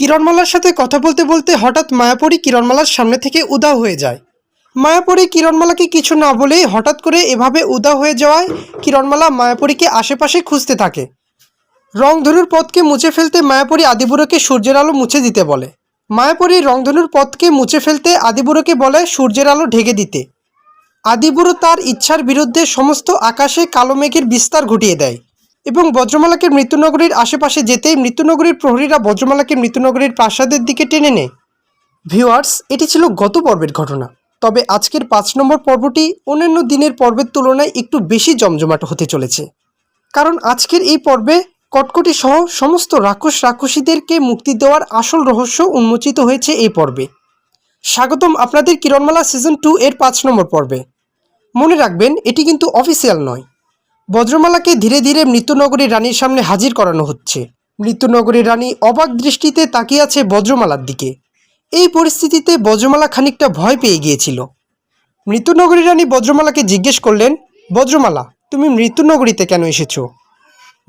কিরণমালার সাথে কথা বলতে বলতে হঠাৎ মায়াপরি কিরণমালার সামনে থেকে উদাও হয়ে যায়। মায়াপরি কিরণমালাকে কিছু না বলেই হঠাৎ করে এভাবে উদাও হয়ে যাওয়ায় কিরণমালা মায়াপরীকে আশেপাশে খুঁজতে থাকে। রংধনুর পথকে মুছে ফেলতে মায়াপরি আদিবুড়োকে সূর্যের আলো মুছে দিতে বলে। মায়াপরি রংধনুর পথকে মুছে ফেলতে আদিবুড়োকে বলে সূর্যের আলো ঢেকে দিতে। আদিবুরো তার ইচ্ছার বিরুদ্ধে সমস্ত আকাশে কালো মেঘের বিস্তার ঘটিয়ে দেয়। এবং বজ্রমালাকে মৃত্যুনগরীর আশেপাশে যেতেই মৃত্যুনগরীর প্রহরীরা বজ্রমালাকে মৃত্যুনগরীর প্রাসাদের দিকে টেনে নেয়। ভিউয়ার্স, এটি ছিল গত পর্বের ঘটনা। তবে আজকের পাঁচ নম্বর পর্বটি অন্যান্য দিনের পর্বের তুলনায় একটু বেশি জমজমাট হতে চলেছে। কারণ আজকের এই পর্বে কটকটি সহ সমস্ত রাক্ষস রাক্ষসীদেরকে মুক্তি দেওয়ার আসল রহস্য উন্মোচিত হয়েছে এই পর্বে। স্বাগতম আপনাদের কিরণমালা সিজন টু এর পাঁচ নম্বর পর্বে। মনে রাখবেন, এটি কিন্তু অফিসিয়াল নয়। বজ্রমালাকে ধীরে ধীরে মৃত্যুনগরী রানীর সামনে হাজির করানো হচ্ছে। মৃত্যুনগরী রানী অবাক দৃষ্টিতে তাকিয়ে আছে বজ্রমালার দিকে। এই পরিস্থিতিতে বজ্রমালা খানিকটা ভয় পেয়ে গিয়েছিল। মৃত্যুনগরী রানী বজ্রমালাকে জিজ্ঞেস করলেন, বজ্রমালা, তুমি মৃত্যুনগরীতে কেন এসেছ?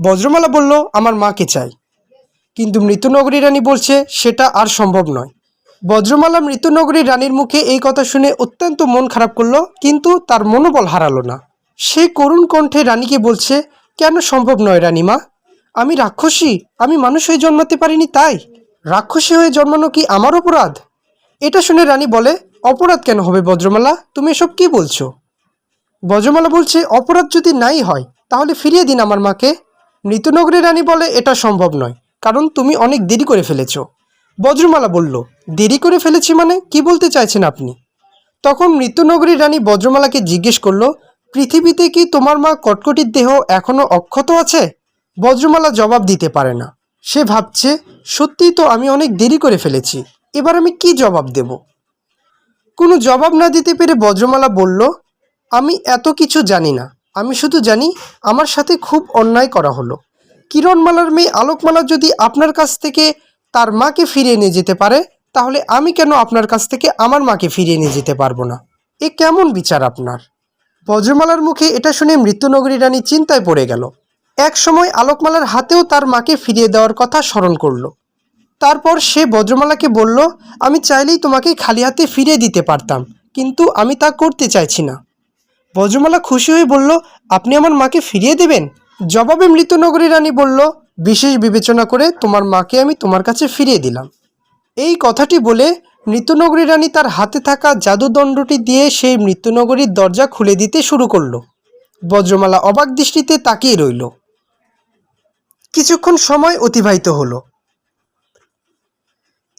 বজ্রমালা বলল, আমার মাকে চাই? কিন্তু মৃত্যুনগরী রানী বলছে, সেটা আর সম্ভব নয়। বজ্রমালা মৃত্যুনগরী রানীর মুখে এই কথা শুনে অত্যন্ত মন খারাপ করল, কিন্তু তার মনোবল হারালো না। সে করুণ কণ্ঠে রানীকে বলছে, কেন সম্ভব নয় রানীমা? আমি রাক্ষসী, আমি মানুষ হয়ে জন্মাতে পারিনি তাই। রাক্ষসী হয়ে জন্মানো কি আমার অপরাধ? এটা শুনে রানী বলে, অপরাধ কেন হবে বজ্রমালা? তুমি এসব কি বলছো? বজ্রমালা বলছে, অপরাধ যদি নাই হয়, তাহলে ফিরিয়ে দিন আমার মাকে। মৃত্যুনগরী রানী বলে, এটা সম্ভব নয়, কারণ তুমি অনেক দেরি করে ফেলেছ। বজ্রমালা বলল, দেরি করে ফেলেছি মানে? কি বলতে চাইছেন আপনি? তখন মৃত্যুনগরী রানী বজ্রমালাকে জিজ্ঞেস করল পৃথিবীতে কি তোমার মা কটকটির দেহ এখনও অক্ষত আছে? বজ্রমালা জবাব দিতে পারে না। সে ভাবছে, সত্যিই তো আমি অনেক দেরি করে ফেলেছি। এবার আমি কি জবাব দেব? কোনো জবাব না দিতে পেরে বজ্রমালা বলল, আমি এত কিছু জানি না। আমি শুধু জানি, আমার সাথে খুব অন্যায় করা হলো। কিরণমালার মেয়ে আলোকমালা যদি আপনার কাছ থেকে তার মাকে ফিরিয়ে নিয়ে যেতে পারে, তাহলে আমি কেন আপনার কাছ থেকে আমার মাকে ফিরিয়ে নিয়ে যেতে পারব না? এ কেমন বিচার আপনার? বজ্রমালার মুখে এটা শুনে মৃত্যুনগরী রানী চিন্তায় পড়ে গেল। এক সময় আলোকমালার হাতেও তার মাকে ফিরিয়ে দেওয়ার কথা স্মরণ করল। তারপর সে বজ্রমালাকে বলল, আমি চাইলেই তোমাকে খালি হাতে ফিরিয়ে দিতে পারতাম, কিন্তু আমি তা করতে চাইছি না। বজ্রমালা খুশি হয়ে বলল, আপনি আমার মাকে ফিরিয়ে দেবেন? জবাবে মৃত্যুনগরী রানী বলল, বিশেষ বিবেচনা করে তোমার মাকে আমি তোমার কাছে ফিরিয়ে দিলাম। এই কথাটি বলে মৃত্যুনগরী রানী তার হাতে থাকা জাদুদণ্ডটি দিয়ে সেই মৃত্যুনগরীর দরজা খুলে দিতে শুরু করল। বজ্রমালা অবাক দৃষ্টিতে তাকিয়ে রইল। কিছুক্ষণ সময় অতিবাহিত হলো।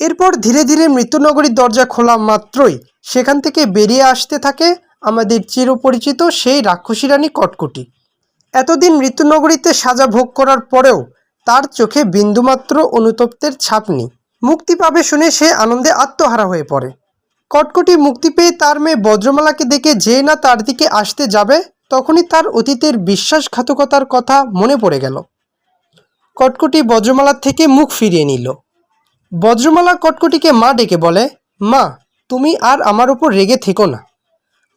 এরপর ধীরে ধীরে মৃত্যুনগরীর দরজা খোলা মাত্রই সেখান থেকে বেরিয়ে আসতে থাকে আমাদের চিরপরিচিত সেই রাক্ষসী রানী কটকটি। এতদিন মৃত্যুনগরীতে সাজা ভোগ করার পরেও তার চোখে বিন্দুমাত্র অনুতপ্তের ছাপ নেই। মুক্তি পাবে শুনে সে আনন্দে আত্মহারা হয়ে পড়ে। কটকটি মুক্তি পেয়ে তার মেয়ে বজ্রমালাকে দেখে যে না তার দিকে আসতে যাবে, তখনই তার অতীতের বিশ্বাসঘাতকতার কথা মনে পড়ে গেল। কটকটি বজ্রমালার থেকে মুখ ফিরিয়ে নিল। বজ্রমালা কটকটিকে মা ডেকে বলে, মা, তুমি আর আমার ওপর রেগে থেকো না।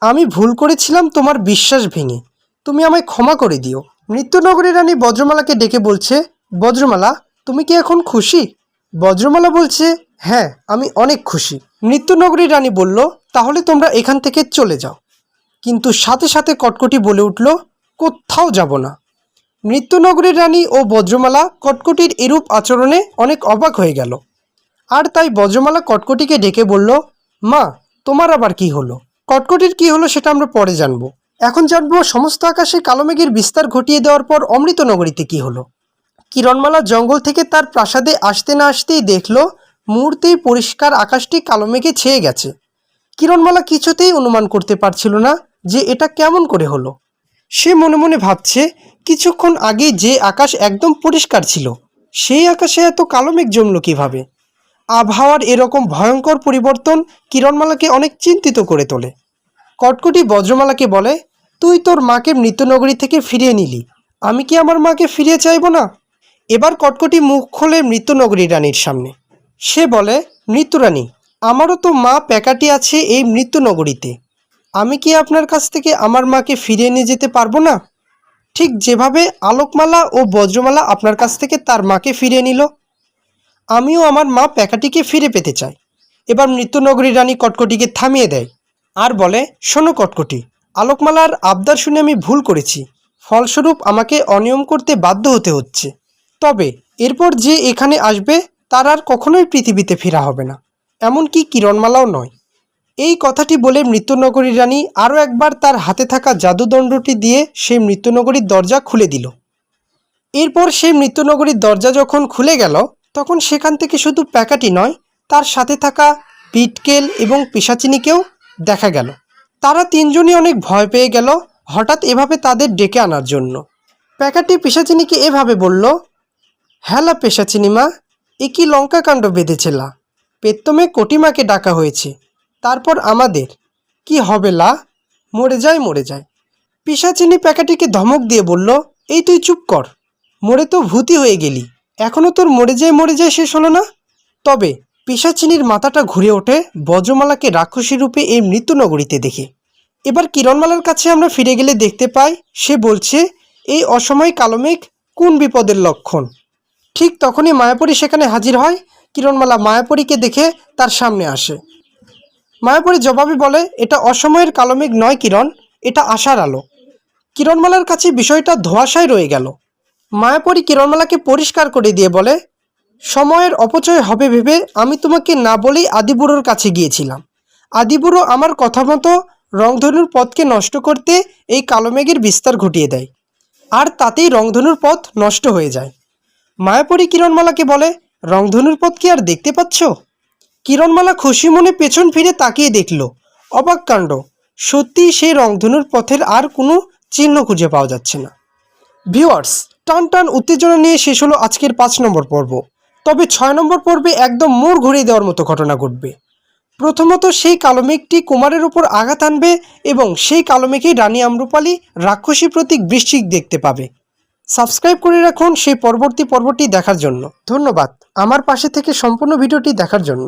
আমি ভুল করেছিলাম তোমার বিশ্বাস ভেঙে। তুমি আমায় ক্ষমা করে দিও। মৃত্যুনগরী রানী বজ্রমালাকে ডেকে বলছে, বজ্রমালা, তুমি কি এখন খুশি? বজ্রমালা বলছে হ্যাঁ আমি অনেক খুশি। মৃত্যুনগরী রানী বলল, তাহলে তোমরা এখান থেকে চলে যাও। কিন্তু সাথে সাথে কটকটি বলে উঠল, কোথাও যাব না। মৃত্যুনগরীর রানী ও বজ্রমালা কটকটির এরূপ আচরণে অনেক অবাক হয়ে গেল। আর তাই বজ্রমালা কটকটিকে ডেকে বলল, মা, তোমার আবার কি হলো? কটকটির কি হলো সেটা আমরা পরে জানব। এখন জানব সমস্ত আকাশে কালো মেঘের বিস্তার ঘটিয়ে দেওয়ার পর অমৃতনগরীতে কি হলো। কিরণমালা জঙ্গল থেকে তার প্রাসাদে আসতে না আসতেই দেখল, মুহূর্তেই পরিষ্কার আকাশটি কালো মেঘে ছেয়ে গেছে। কিরণমালা কিছুতেই অনুমান করতে পারছিল না যে এটা কেমন করে হলো। সে মনে মনে ভাবছে, কিছুক্ষণ আগে যে আকাশ একদম পরিষ্কার ছিল, সেই আকাশে এত কালো মেঘ জমল কীভাবে? আবহাওয়ার এরকম ভয়ঙ্কর পরিবর্তন কিরণমালাকে অনেক চিন্তিত করে তোলে। কটকটি বজ্রমালাকে বলে, তুই তোর মাকে মৃত্যুনগরী থেকে ফিরিয়ে নিলি। আমি কি আমার মাকে ফিরিয়ে চাইব না? এবার কটকটি মুখ খোলে মৃত্যুনগরী রানীর সামনে। সে বলে মৃত্যুরানী আমারও তো মা প্যাকাটি আছে এই মৃত্যুনগরীতে আমি কি আপনার কাছ থেকে আমার মাকে ফিরিয়ে নিয়ে যেতে পারব না? ঠিক যেভাবে আলোকমালা ও বজ্রমালা আপনার কাছ থেকে তার মাকে ফিরিয়ে নিল, আমিও আমার মা প্যাকাটিকে ফিরে পেতে চাই। এবার মৃত্যুনগরী রানী কটকটিকে থামিয়ে দেয় আর বলে, শোনো কটকটি, আলোকমালার আবদার শুনে আমি ভুল করেছি। ফলস্বরূপ আমাকে অনিয়ম করতে বাধ্য হতে হচ্ছে। তবে এরপর যে এখানে আসবে, তার আর কখনোই পৃথিবীতে ফেরা হবে না। এমনকি কিরণমালাও নয়। এই কথাটি বলে মৃত্যুনগরী রানী আরও একবার তার হাতে থাকা জাদুদণ্ডটি দিয়ে সেই মৃত্যুনগরীর দরজা খুলে দিল। এরপর সেই মৃত্যুনগরীর দরজা যখন খুলে গেল, তখন সেখান থেকে শুধু প্যাকাটি নয়, তার সাথে থাকা পিটকেল এবং পিসাচিনিকেও দেখা গেল। তারা তিনজনই অনেক ভয় পেয়ে গেল হঠাৎ এভাবে তাদের ডেকে আনার জন্য। প্যাকাটি পিসাচিনিকে এভাবে বলল হ্যালা পেশাচিনিমা এ কি লঙ্কাকাণ্ড বেঁধেছিলা? পেত্তমে কটিমাকে ডাকা হয়েছে, তারপর আমাদের। কি হবে লা? মরে যায় মরে যায়। পিসাচিনি প্যাকাটিকে ধমক দিয়ে বলল, এই তুই চুপ কর, মরে তো ভূতি হয়ে গেলি। এখনও তোর মরে যায় মরে যায় শেষ হলো না? তবে পিসাচিনির মাথাটা ঘুরে ওঠে বজ্রমালাকে রাক্ষসী রূপে এই মৃত্যুনগরীতে দেখে। এবার কিরণমালার কাছে আমরা ফিরে গেলে দেখতে পাই, সে বলছে, এই অসময় কালমেঘ কোন বিপদের লক্ষণ? ঠিক তখনই মায়াপরী সেখানে হাজির হয়। কিরণমালা মায়াপরীকে দেখে তার সামনে আসে। মায়াপরী জবাবে বলে, এটা অসময়ের কালমেঘ নয় কিরণ, এটা আশার আলো। কিরণমালার কাছে বিষয়টা ধোঁয়াশায় রয়ে গেল। মায়াপরী কিরণমালাকে পরিষ্কার করে দিয়ে বলে, সময়ের অপচয় হবে ভেবে আমি তোমাকে না বলেই আদিবুড়োর কাছে গিয়েছিলাম। আদিবুড়ো আমার কথা মতো রংধনুর পথকে নষ্ট করতে এই কালোমেঘের বিস্তার ঘটিয়ে দেয়। আর তাতেই রংধনুর পথ নষ্ট হয়ে যায়। মায়াপরী কিরণমালাকে বলে, রংধনুর পথ কি আর দেখতে পাচ্ছ? কিরণমালা খুশি মনে পেছন ফিরে তাকিয়ে দেখল, অবাক কাণ্ড। সত্যিই সেই রংধনুর পথের আর কোনো চিহ্ন খুঁজে পাওয়া যাচ্ছে না। ভিউয়ার্স, টান টান উত্তেজনা নিয়ে শেষ হলো আজকের পাঁচ নম্বর পর্ব। তবে ছয় নম্বর পর্বে একদম মোড় ঘুরিয়ে দেওয়ার মতো ঘটনা ঘটবে। প্রথমত সেই কালো মেঘটি কুমারের উপর আঘাত আনবে এবং সেই কালো মেঘেই রানী আম্রপালি রাক্ষসী প্রতীক বৃশ্চিক দেখতে পাবে। সাবস্ক্রাইব করে রাখুন সেই পরবর্তী পর্বটি দেখার জন্য। ধন্যবাদ। আমার পাশে থেকে সম্পূর্ণ ভিডিওটি দেখার জন্য।